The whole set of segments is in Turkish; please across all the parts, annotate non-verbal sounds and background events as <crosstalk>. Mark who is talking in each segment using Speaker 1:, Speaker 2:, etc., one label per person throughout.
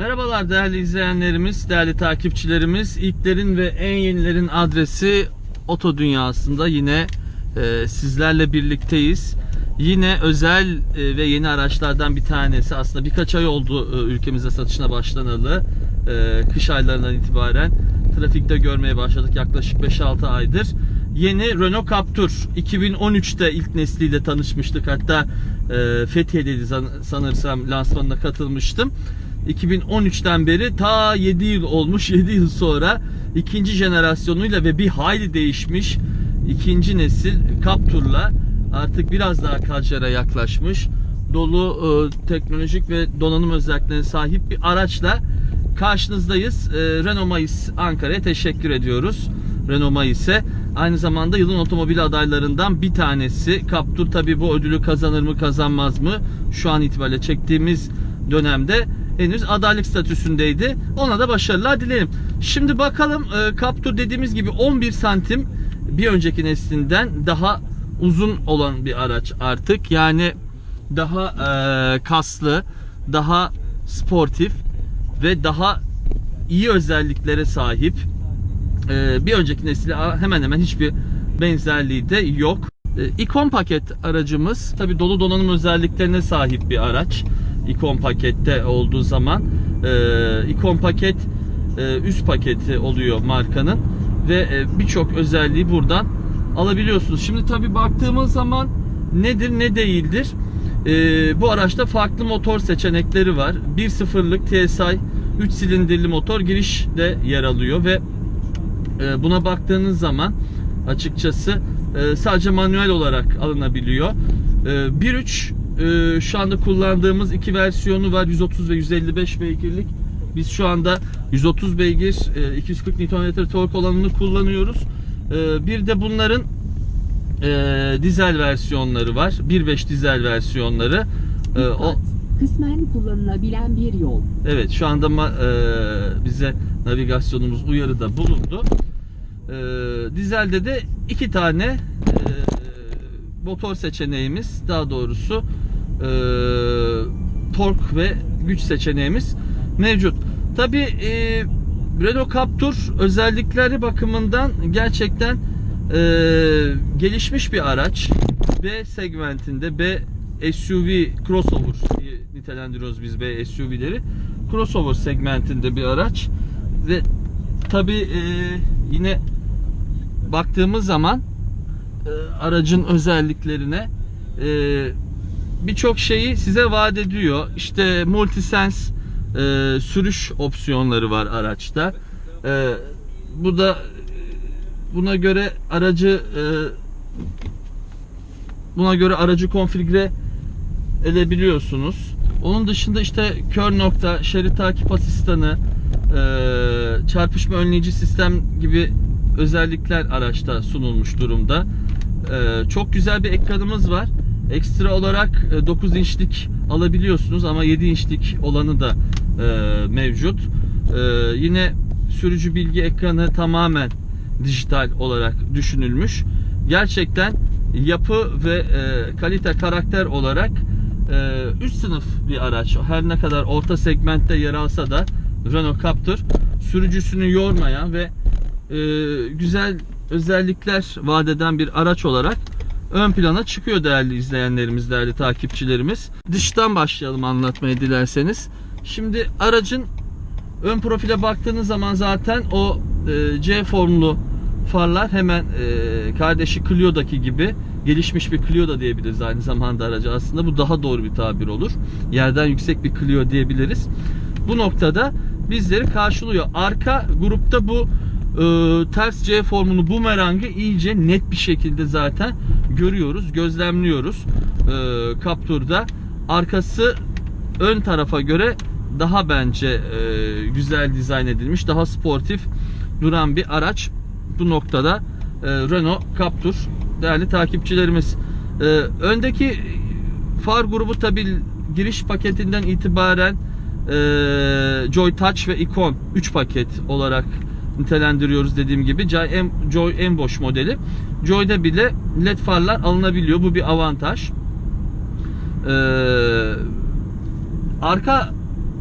Speaker 1: Merhabalar değerli izleyenlerimiz, değerli takipçilerimiz. İlklerin ve en yenilerin adresi Oto Dünyası'nda yine e, sizlerle birlikteyiz. Yine özel e, ve yeni araçlardan bir tanesi. Aslında birkaç ay oldu e, ülkemizde satışına başlanalı. E, kış aylarından itibaren trafikte görmeye başladık yaklaşık 5-6 aydır. Yeni Renault Captur 2013'te ilk nesliyle tanışmıştık. Hatta e, Fethiye'deydi san- sanırsam lansmanına katılmıştım. 2013'ten beri ta 7 yıl olmuş <laughs> 7 yıl sonra ikinci jenerasyonuyla ve bir hayli değişmiş ikinci nesil Captur'la artık biraz daha Kajar'a yaklaşmış dolu e, teknolojik ve donanım özelliklerine sahip bir araçla karşınızdayız. E, Renault Mayıs Ankara'ya teşekkür ediyoruz. Renault Mayıs'e. Aynı zamanda yılın otomobil adaylarından bir tanesi. Captur tabi bu ödülü kazanır mı kazanmaz mı? Şu an itibariyle çektiğimiz dönemde henüz adaylık statüsündeydi. Ona da başarılar dilerim. Şimdi bakalım e, Captur dediğimiz gibi 11 santim bir önceki neslinden daha uzun olan bir araç artık. Yani daha e, kaslı, daha sportif ve daha iyi özelliklere sahip. E, bir önceki nesile hemen hemen hiçbir benzerliği de yok. E, ikon paket aracımız tabi dolu donanım özelliklerine sahip bir araç. İkon pakette olduğu zaman e, ikon paket e, üst paketi oluyor markanın ve e, birçok özelliği buradan alabiliyorsunuz. Şimdi tabi baktığımız zaman nedir ne değildir. E, bu araçta farklı motor seçenekleri var. 1.0'lık TSI 3 silindirli motor girişte yer alıyor ve e, buna baktığınız zaman açıkçası e, sadece manuel olarak alınabiliyor. E, 1.3 e, şu anda kullandığımız iki versiyonu var 130 ve 155 beygirlik. Biz şu anda 130 beygir e, 240 Nm tork olanını kullanıyoruz. E, bir de bunların e, dizel versiyonları var. 1.5 dizel versiyonları. E, o
Speaker 2: Kısmen kullanılabilen bir yol.
Speaker 1: Evet şu anda e, bize navigasyonumuz uyarıda bulundu. E, dizelde de iki tane e, motor seçeneğimiz daha doğrusu e, tork ve güç seçeneğimiz mevcut. Tabi e, Renault Captur özellikleri bakımından gerçekten e, gelişmiş bir araç. B segmentinde B SUV crossover diye nitelendiriyoruz biz B SUV'leri. Crossover segmentinde bir araç ve tabi yine baktığımız zaman e, aracın özelliklerine e, birçok şeyi size vaat ediyor. İşte multisense e, sürüş opsiyonları var araçta. E, bu da buna göre aracı e, buna göre aracı konfigüre edebiliyorsunuz. Onun dışında işte kör nokta, şerit takip asistanı, e, çarpışma önleyici sistem gibi özellikler araçta sunulmuş durumda. E, çok güzel bir ekranımız var. Ekstra olarak e, 9 inçlik alabiliyorsunuz ama 7 inçlik olanı da e, mevcut. E, yine sürücü bilgi ekranı tamamen dijital olarak düşünülmüş. Gerçekten yapı ve e, kalite karakter olarak e, üst sınıf bir araç. Her ne kadar orta segmentte yer alsa da Renault Captur sürücüsünü yormayan ve e, güzel özellikler vaat eden bir araç olarak ön plana çıkıyor değerli izleyenlerimiz, değerli takipçilerimiz. Dıştan başlayalım anlatmaya dilerseniz. Şimdi aracın ön profile baktığınız zaman zaten o e, C formlu farlar hemen e, kardeşi Clio'daki gibi gelişmiş bir Clio da diyebiliriz aynı zamanda aracı aslında bu daha doğru bir tabir olur. Yerden yüksek bir Clio diyebiliriz. Bu noktada bizleri karşılıyor. Arka grupta bu e, ters C formunu bumerangı iyice net bir şekilde zaten görüyoruz, gözlemliyoruz. E, Captur'da arkası ön tarafa göre daha bence e, güzel dizayn edilmiş, daha sportif duran bir araç. Bu noktada e, Renault Captur değerli takipçilerimiz. E, öndeki far grubu tabi giriş paketinden itibaren e, Joy Touch ve Icon 3 paket olarak nitelendiriyoruz dediğim gibi. Joy en, Joy en boş modeli. Joy'da bile led farlar alınabiliyor. Bu bir avantaj. Ee, arka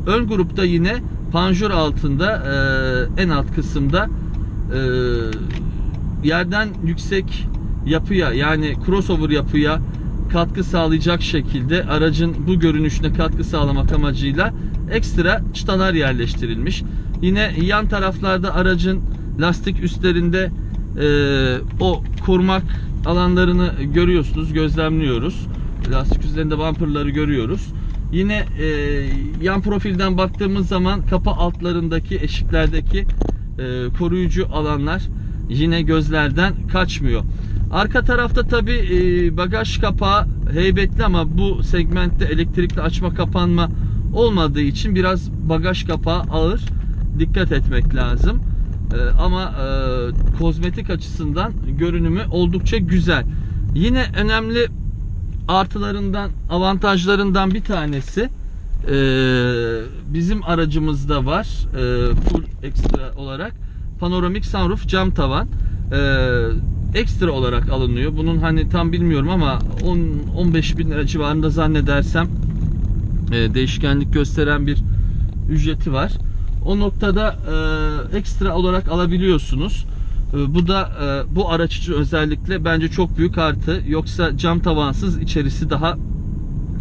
Speaker 1: ön grupta yine panjur altında e, en alt kısımda e, yerden yüksek yapıya yani crossover yapıya katkı sağlayacak şekilde aracın bu görünüşüne katkı sağlamak amacıyla ekstra çıtalar yerleştirilmiş. Yine yan taraflarda aracın lastik üstlerinde e, o korumak alanlarını görüyorsunuz, gözlemliyoruz. Lastik üzerinde bumperları görüyoruz. Yine e, yan profilden baktığımız zaman kapı altlarındaki eşiklerdeki e, koruyucu alanlar yine gözlerden kaçmıyor. Arka tarafta tabi bagaj kapağı heybetli ama bu segmentte elektrikli açma kapanma olmadığı için biraz bagaj kapağı ağır. Dikkat etmek lazım. E, ama e, kozmetik açısından görünümü oldukça güzel. Yine önemli artılarından, avantajlarından bir tanesi e, bizim aracımızda var e, full ekstra olarak panoramik sunroof cam tavan e, ekstra olarak alınıyor. Bunun hani tam bilmiyorum ama 10-15 bin lira civarında zannedersem e, değişkenlik gösteren bir ücreti var. O noktada e, ekstra olarak alabiliyorsunuz. E, bu da e, bu araç için özellikle bence çok büyük artı. Yoksa cam tavansız içerisi daha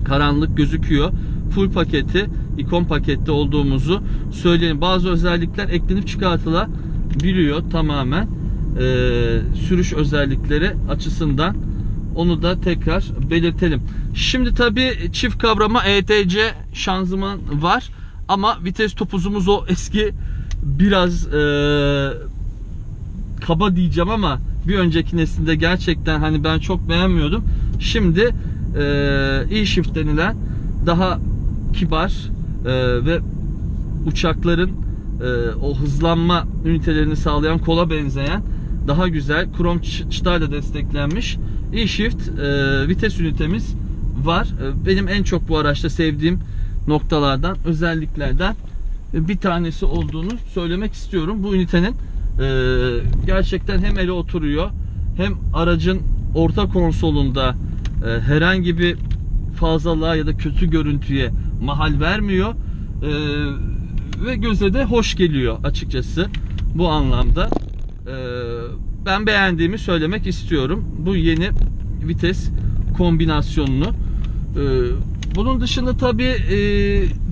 Speaker 1: karanlık gözüküyor. Full paketi, ikon pakette olduğumuzu söyleyin. Bazı özellikler eklenip çıkartılabiliyor tamamen. E, sürüş özellikleri açısından onu da tekrar belirtelim. Şimdi tabi çift kavrama ETC şanzıman var. Ama vites topuzumuz o eski biraz e, kaba diyeceğim ama bir önceki neslinde gerçekten hani ben çok beğenmiyordum. Şimdi e, e-shift denilen daha kibar e, ve uçakların e, o hızlanma ünitelerini sağlayan kola benzeyen daha güzel krom çı- çıtayla desteklenmiş e-shift e, vites ünitemiz var. E, benim en çok bu araçta sevdiğim noktalardan, özelliklerden bir tanesi olduğunu söylemek istiyorum. Bu ünitenin e, gerçekten hem ele oturuyor hem aracın orta konsolunda e, herhangi bir fazlalığa ya da kötü görüntüye mahal vermiyor E, ve göze de hoş geliyor açıkçası bu anlamda. E, ben beğendiğimi söylemek istiyorum. Bu yeni vites kombinasyonunu. E, bunun dışında tabi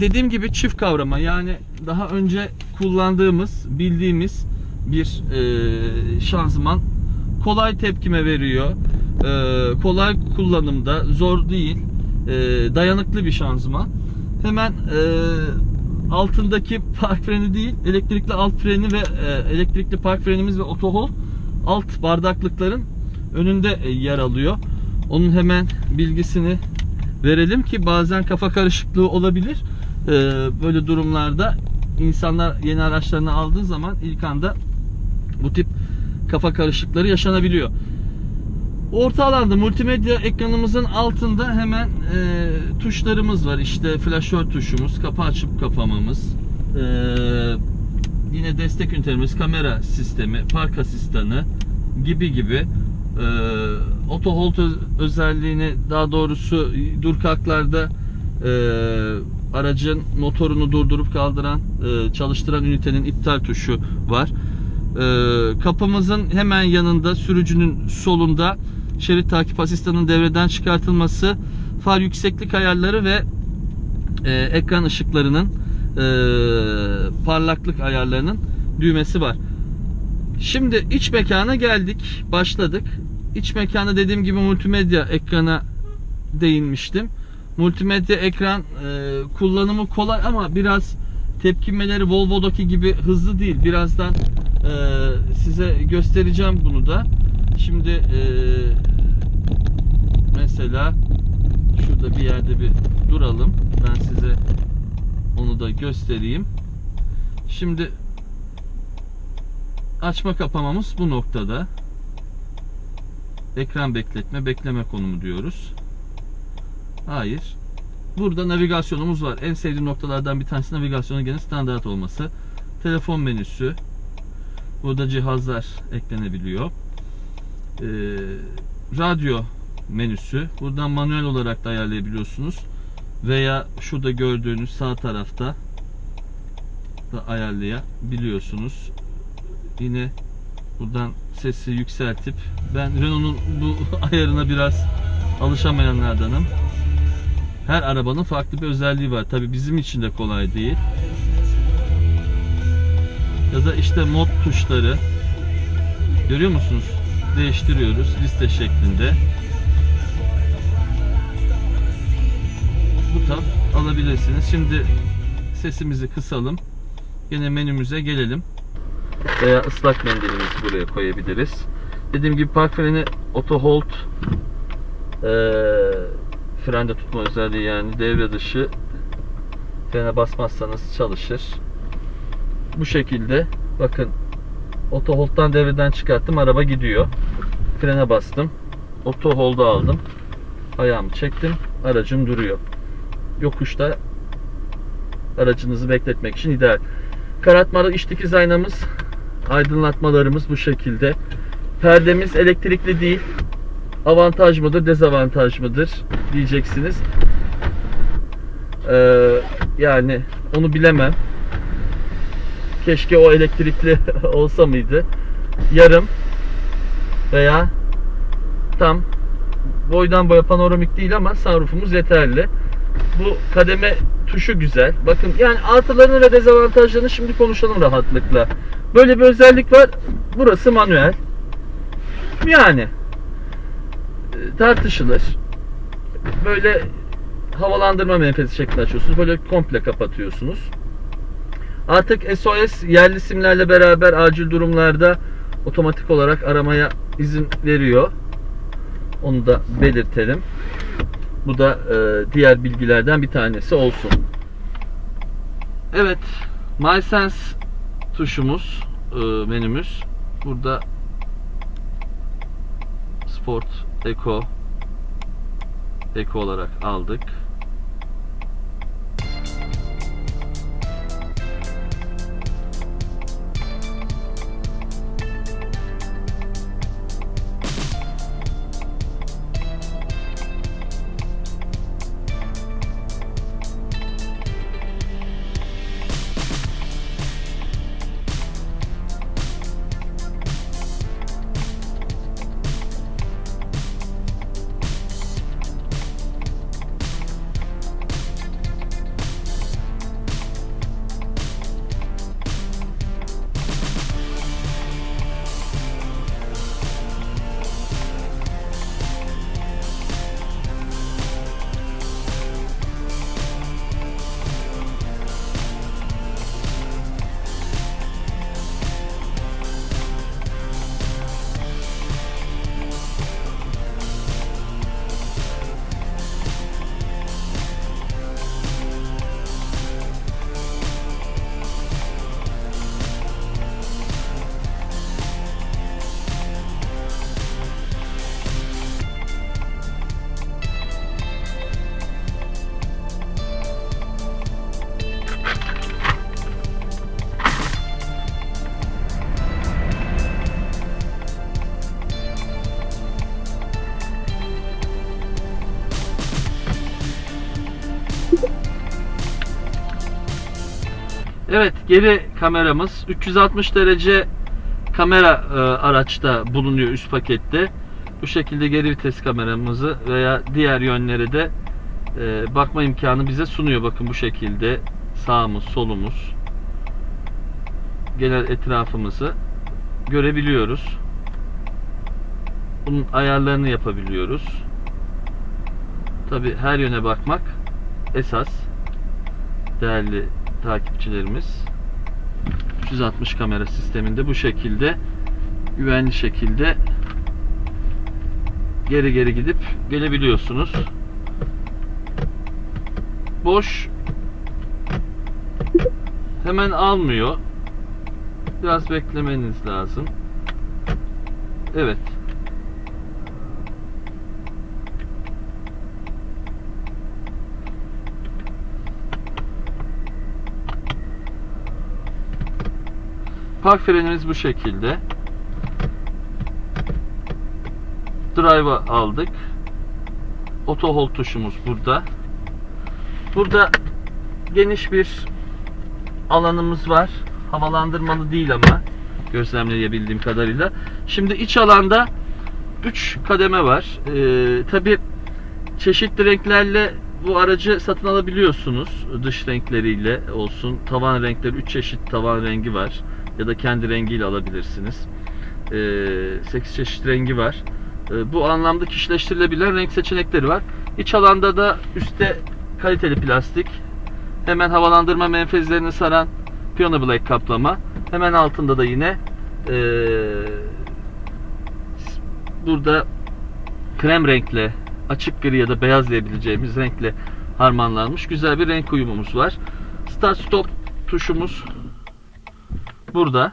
Speaker 1: dediğim gibi çift kavrama yani daha önce kullandığımız bildiğimiz bir e, şanzıman kolay tepkime veriyor. E, kolay kullanımda zor değil. E, dayanıklı bir şanzıman. Hemen e, altındaki park freni değil elektrikli alt freni ve e, elektrikli park frenimiz ve otohol alt bardaklıkların önünde e, yer alıyor. Onun hemen bilgisini verelim ki bazen kafa karışıklığı olabilir. Ee, böyle durumlarda insanlar yeni araçlarını aldığı zaman ilk anda bu tip kafa karışıkları yaşanabiliyor. Orta alanda multimedya ekranımızın altında hemen e, tuşlarımız var. İşte flaşör tuşumuz, kapı açıp kapamamız, e, yine destek ünitemiz, kamera sistemi, park asistanı gibi gibi e, auto hold öz- özelliğini daha doğrusu dur kalklarda e, aracın motorunu durdurup kaldıran e, çalıştıran ünitenin iptal tuşu var. E, kapımızın hemen yanında sürücünün solunda şerit takip asistanının devreden çıkartılması, far yükseklik ayarları ve e, ekran ışıklarının e, parlaklık ayarlarının düğmesi var. Şimdi iç mekana geldik. Başladık. İç mekanda dediğim gibi multimedya ekrana değinmiştim. Multimedya ekran e, kullanımı kolay ama biraz tepkimeleri Volvo'daki gibi hızlı değil. Birazdan e, size göstereceğim bunu da. Şimdi e, mesela şurada bir yerde bir duralım. Ben size onu da göstereyim. Şimdi açma kapamamız bu noktada. Ekran bekletme, bekleme konumu diyoruz. Hayır. Burada navigasyonumuz var. En sevdiğim noktalardan bir tanesi navigasyonun gene standart olması. Telefon menüsü. Burada cihazlar eklenebiliyor. Ee, radyo menüsü. Buradan manuel olarak da ayarlayabiliyorsunuz. Veya şurada gördüğünüz sağ tarafta da ayarlayabiliyorsunuz. Yine buradan sesi yükseltip ben Renault'un bu <laughs> ayarına biraz alışamayanlardanım. Her arabanın farklı bir özelliği var. Tabi bizim için de kolay değil. Ya da işte mod tuşları görüyor musunuz? Değiştiriyoruz liste şeklinde. Bu tab alabilirsiniz. Şimdi sesimizi kısalım. Yine menümüze gelelim. Veya ıslak mendilimizi buraya koyabiliriz. Dediğim gibi park freni auto hold eee frende tutma özelliği yani devre dışı frene basmazsanız çalışır. Bu şekilde bakın auto hold'dan devreden çıkarttım araba gidiyor. Frene bastım. Auto hold'u aldım. Ayağımı çektim. Aracım duruyor. Yokuşta aracınızı bekletmek için ideal. Karartmalı iç dikiz aynamız, aydınlatmalarımız bu şekilde. Perdemiz elektrikli değil. Avantaj mıdır, dezavantaj mıdır diyeceksiniz. Ee, yani onu bilemem. Keşke o elektrikli <laughs> olsa mıydı? Yarım veya tam boydan boya panoramik değil ama sunroofumuz yeterli. Bu kademe tuşu güzel. Bakın yani artılarını ve dezavantajlarını şimdi konuşalım rahatlıkla. Böyle bir özellik var. Burası manuel. Yani e, tartışılır. Böyle havalandırma menfezi şeklinde açıyorsunuz. Böyle komple kapatıyorsunuz. Artık SOS yerli simlerle beraber acil durumlarda otomatik olarak aramaya izin veriyor. Onu da belirtelim. Bu da e, diğer bilgilerden bir tanesi olsun. Evet, MySense tuşumuz, e, menümüz. Burada Sport, Eco, Eco olarak aldık. Geri kameramız 360 derece kamera e, araçta bulunuyor üst pakette. Bu şekilde geri vites kameramızı veya diğer yönlere de e, bakma imkanı bize sunuyor. Bakın bu şekilde sağımız solumuz genel etrafımızı görebiliyoruz. Bunun ayarlarını yapabiliyoruz. Tabi her yöne bakmak esas değerli takipçilerimiz 360 kamera sisteminde bu şekilde güvenli şekilde geri geri gidip gelebiliyorsunuz. Boş hemen almıyor. Biraz beklemeniz lazım. Evet. Park frenimiz bu şekilde. Drive'a aldık. Auto hold tuşumuz burada. Burada geniş bir alanımız var. Havalandırmalı değil ama gözlemleyebildiğim kadarıyla. Şimdi iç alanda 3 kademe var. Ee, Tabi çeşitli renklerle bu aracı satın alabiliyorsunuz. Dış renkleriyle olsun. Tavan renkleri 3 çeşit tavan rengi var. Ya da kendi rengiyle alabilirsiniz. Ee, 8 çeşit rengi var. Ee, bu anlamda kişileştirilebilen renk seçenekleri var. İç alanda da üstte kaliteli plastik. Hemen havalandırma menfezlerini saran Piyano Black kaplama. Hemen altında da yine ee, burada krem renkle açık gri ya da beyaz diyebileceğimiz renkle harmanlanmış güzel bir renk uyumumuz var. Start stop tuşumuz burada.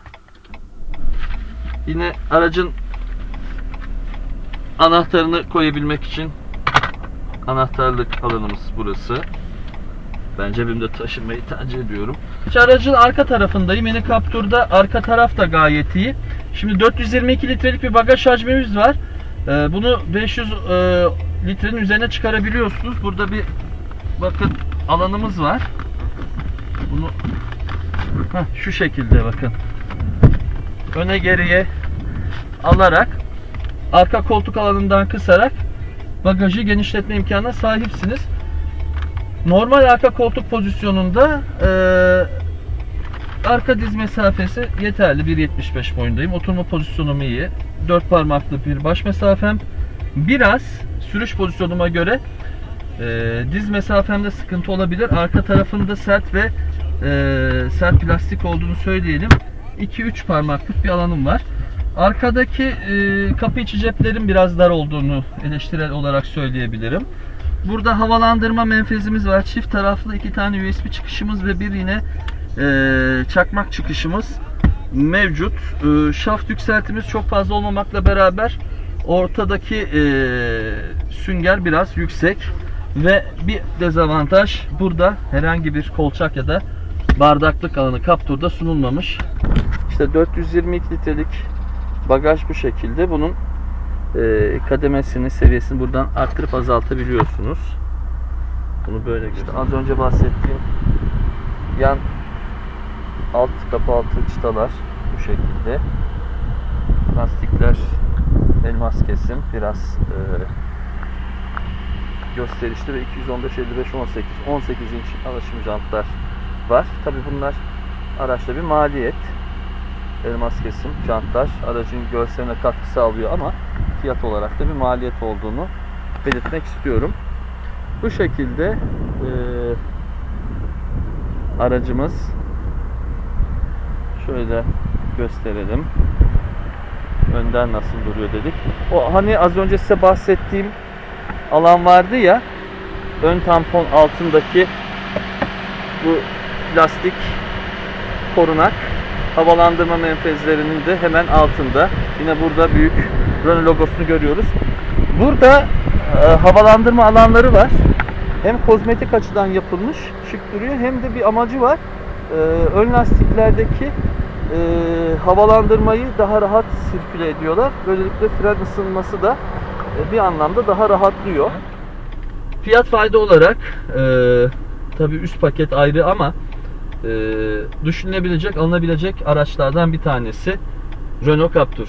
Speaker 1: Yine aracın anahtarını koyabilmek için anahtarlık alanımız burası. Ben cebimde taşımayı tercih ediyorum. Şu Aracın arka tarafındayım. Yine Captur'da arka taraf da gayet iyi. Şimdi 422 litrelik bir bagaj hacmimiz var. Ee, bunu 500 e, litrenin üzerine çıkarabiliyorsunuz. Burada bir bakın alanımız var. Heh, şu şekilde bakın. Öne geriye alarak arka koltuk alanından kısarak bagajı genişletme imkanına sahipsiniz. Normal arka koltuk pozisyonunda eee, arka diz mesafesi yeterli. 1.75 boyundayım. Oturma pozisyonum iyi. 4 parmaklı bir baş mesafem. Biraz sürüş pozisyonuma göre eee, diz mesafemde sıkıntı olabilir. Arka tarafında sert ve eee, sert plastik olduğunu söyleyelim. 2-3 parmaklık bir alanım var. Arkadaki eee, kapı içi ceplerin biraz dar olduğunu eleştirel olarak söyleyebilirim. Burada havalandırma menfezimiz var. Çift taraflı iki tane USB çıkışımız ve bir yine eee, çakmak çıkışımız mevcut. Eee, şaft yükseltimiz çok fazla olmamakla beraber ortadaki eee, sünger biraz yüksek ve bir dezavantaj burada herhangi bir kolçak ya da bardaklık alanı Captur'da sunulmamış. İşte 422 litrelik bagaj bu şekilde. Bunun e, kademesini, seviyesini buradan arttırıp azaltabiliyorsunuz. Bunu böyle işte az önce bahsettiğim yan alt kapı altı çıtalar bu şekilde. Lastikler elmas kesim biraz e, gösterişli ve 215 55 18 18 inç alaşım jantlar var. Tabi bunlar araçta bir maliyet. Elmas kesim jantlar aracın görseline katkı sağlıyor ama fiyat olarak da bir maliyet olduğunu belirtmek istiyorum. Bu şekilde e, aracımız şöyle gösterelim. Önden nasıl duruyor dedik. O hani az önce size bahsettiğim alan vardı ya ön tampon altındaki bu plastik korunak havalandırma menfezlerinin de hemen altında. Yine burada büyük Renault logosunu görüyoruz. Burada e, havalandırma alanları var. Hem kozmetik açıdan yapılmış, şık duruyor hem de bir amacı var. E, ön lastiklerdeki e, havalandırmayı daha rahat sirküle ediyorlar. Böylelikle fren ısınması da e, bir anlamda daha rahatlıyor. Fiyat fayda olarak e, tabii üst paket ayrı ama düşünülebilecek, alınabilecek araçlardan bir tanesi Renault Captur.